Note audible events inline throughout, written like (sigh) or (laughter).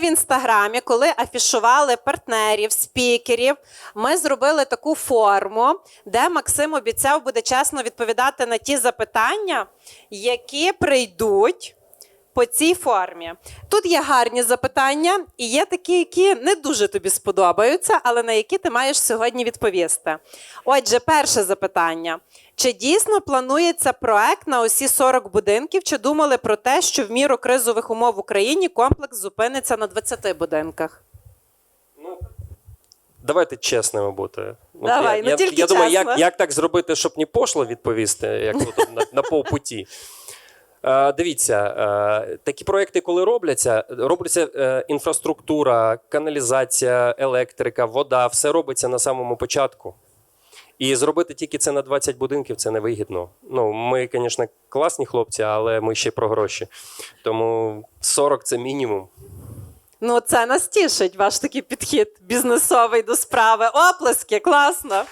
В інстаграмі, коли афішували партнерів, спікерів, ми зробили таку форму, де Максим обіцяв буде чесно відповідати на ті запитання, які прийдуть по цій формі. Тут є гарні запитання, і є такі, які не дуже тобі сподобаються, але на які ти маєш сьогодні відповісти. Отже, перше запитання. Чи дійсно планується проект на усі 40 будинків? Чи думали про те, що в міру кризових умов в Україні комплекс зупиниться на 20 будинках? Ну, давайте чесними бути. Давай, я, ну я, тільки я думаю, чесно. як, як так зробити, щоб не пошло відповісти, як тут на, на повпуті. Е, дивіться, е, такі проекти, коли робляться, робиться е, інфраструктура, каналізація, електрика, вода, все робиться на самому початку. І зробити тільки це на 20 будинків це невигідно. Ну, ми, звісно, класні хлопці, але ми ще про гроші. Тому 40 це мінімум. Ну, це нас тішить, ваш такий підхід бізнесовий до справи. Оплески, класно.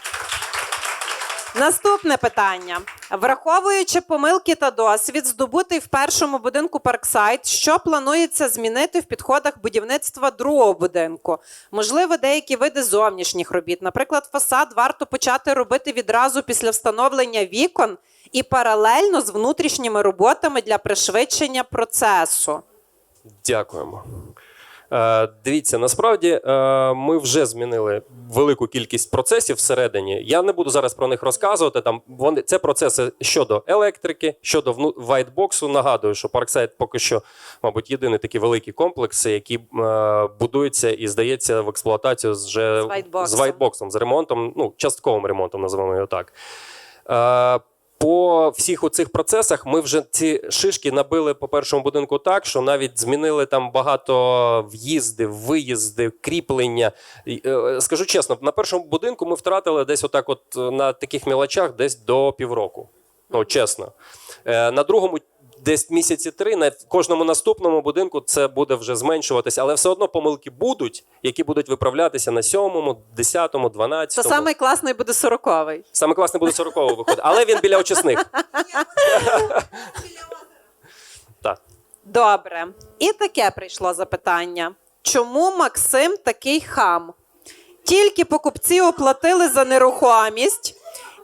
Наступне питання. Враховуючи помилки та досвід, здобутий в першому будинку Парксайд, що планується змінити в підходах будівництва другого будинку? Можливо, деякі види зовнішніх робіт. Наприклад, фасад варто почати робити відразу після встановлення вікон і паралельно з внутрішніми роботами для пришвидшення процесу. Дякуємо. Е, дивіться, насправді е, ми вже змінили велику кількість процесів всередині. Я не буду зараз про них розказувати. Там вони це процеси щодо електрики, щодо вайтбоксу. Нагадую, що Парксайд поки що, мабуть, єдиний такий великий комплекс, який е, будується і здається в експлуатацію з, вже, З вайтбоксом. з вайтбоксом, з ремонтом, ну частковим ремонтом, називаємо його так. По всіх оцих процесах ми вже ці шишки набили по першому будинку так, що навіть змінили там багато в'їзди, виїзди, кріплення. Е, Скажу чесно, на першому будинку ми втратили десь отак, от е, на таких мілочах, десь до півроку. Ну, чесно. Е, На другому. Десь місяці три на кожному наступному будинку це буде вже зменшуватися, але все одно помилки будуть, які будуть виправлятися на сьомому, десятому, То дванадцятому. самий класний буде сороковий. Саме класне буде 40 виходить, але він біля очисних. Так. Добре. І таке прийшло запитання: чому Максим такий хам? Тільки покупці оплатили за нерухомість,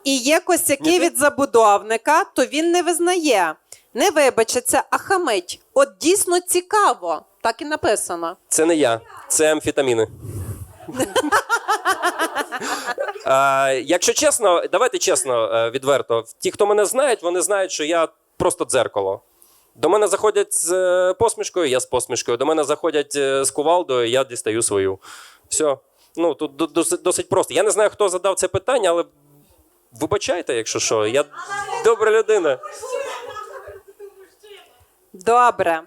і є косяки від забудовника, то він не визнає, не вибачиться, а хамить. От дійсно цікаво. Так і написано. Це не я, це амфетаміни. А, якщо чесно, давайте чесно, е, відверто. Ті, хто мене знають, вони знають, що я просто дзеркало. До мене заходять з е, посмішкою, я з посмішкою. До мене заходять е, з кувалдою, я дістаю свою. Все. Ну, тут досить, досить просто. Я не знаю, хто задав це питання, але вибачайте, якщо що. Я добра людина. Добре.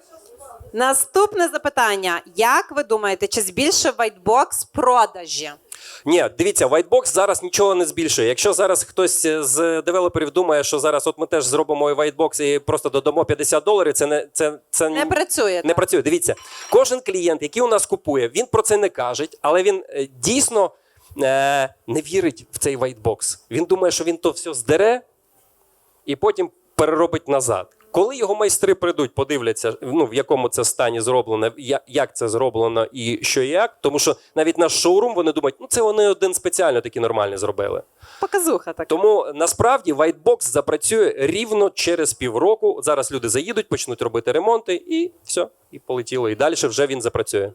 Наступне запитання: як ви думаєте, чи збільшив Whitebox продажі? Ні, дивіться, Whitebox зараз нічого не збільшує. Якщо зараз хтось з девелоперів думає, що зараз от ми теж зробимо і Whitebox і просто додамо 50 доларів, це не це, це Не працює. не так? працює. Дивіться, кожен клієнт, який у нас купує, він про це не каже, але він е, дійсно е, не вірить в цей Whitebox. Він думає, що він то все здере і потім переробить назад. Коли його майстри прийдуть, подивляться, ну в якому це стані зроблено, як це зроблено і що і як, тому що навіть наш шоурум вони думають, ну це вони один спеціально такі нормальні зробили. Показуха така. Тому насправді вайтбокс запрацює рівно через півроку. Зараз люди заїдуть, почнуть робити ремонти, і все, і полетіло. І далі вже він запрацює.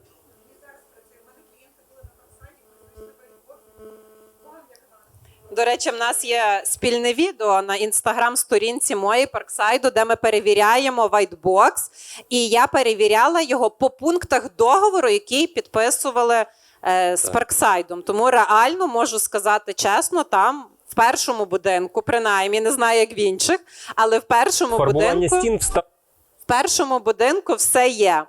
До речі, в нас є спільне відео на інстаграм-сторінці моєї Парксайду, де ми перевіряємо Whitebox. І я перевіряла його по пунктах договору, який підписували е, з Парксайдом. Тому реально можу сказати чесно, там в першому будинку, принаймні, не знаю, як в інших, але в першому будинку. вста... В першому будинку все є.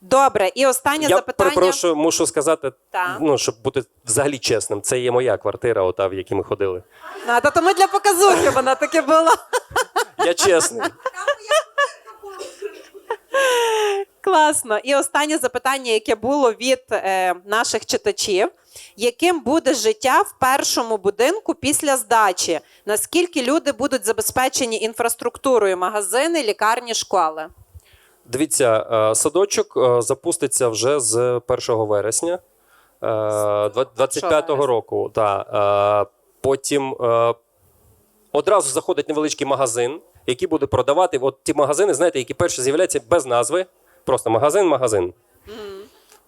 Добре, і останнє Я запитання. перепрошую, мушу сказати, Так. ну щоб бути взагалі чесним. Це є моя квартира, ота в якій ми ходили. А, та тому для показухи вона таке була. Я чесний. Класно. І останнє запитання, яке було від е, наших читачів: яким буде життя в першому будинку після здачі? Наскільки люди будуть забезпечені інфраструктурою, магазини, лікарні, школи? Дивіться, е, садочок е, запуститься вже з 1 вересня е, 25-го року. Та, е, потім е, одразу заходить невеличкий магазин, який буде продавати. От ті магазини, знаєте, які перші з'являються без назви. Просто магазин, магазин.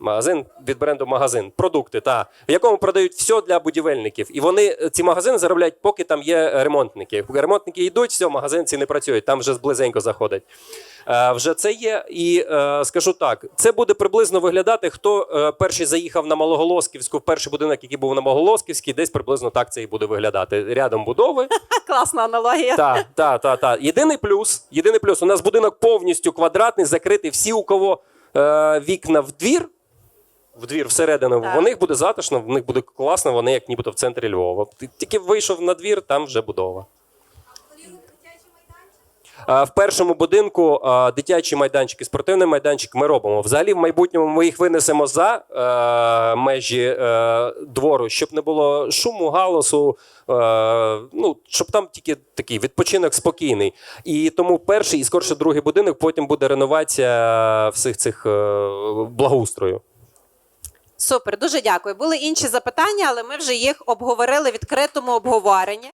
Магазин від бренду магазин. Продукти, та, в якому продають все для будівельників. І вони е, ці магазини заробляють, поки там є ремонтники. Ремонтники йдуть, все, магазин ці не працюють, там вже близенько заходить. Е, вже це є. І е, скажу так: це буде приблизно виглядати, хто е, перший заїхав на Малоголосківську, перший будинок, який був на Малоголосківській, десь приблизно так це і буде виглядати. Рядом будови. (laughs) Класна аналогія. Так, так, так, так. Єдиний плюс, єдиний плюс. У нас будинок повністю квадратний, закритий. Всі, у кого е, вікна в двір, в двір всередину, Так. в них буде затишно, в них буде класно, вони як нібито в центрі Львова. Ти тільки вийшов на двір, там вже будова. Е, В першому будинку е, дитячий майданчик і спортивний майданчик ми робимо. Взагалі, в майбутньому ми їх винесемо за е, межі е, двору, щоб не було шуму, галасу, е, ну, щоб там тільки такий відпочинок спокійний. І тому перший і скорше другий будинок, потім буде реновація всіх цих е, благоустрою. Супер, дуже дякую. Були інші запитання, але ми вже їх обговорили в відкритому обговоренні.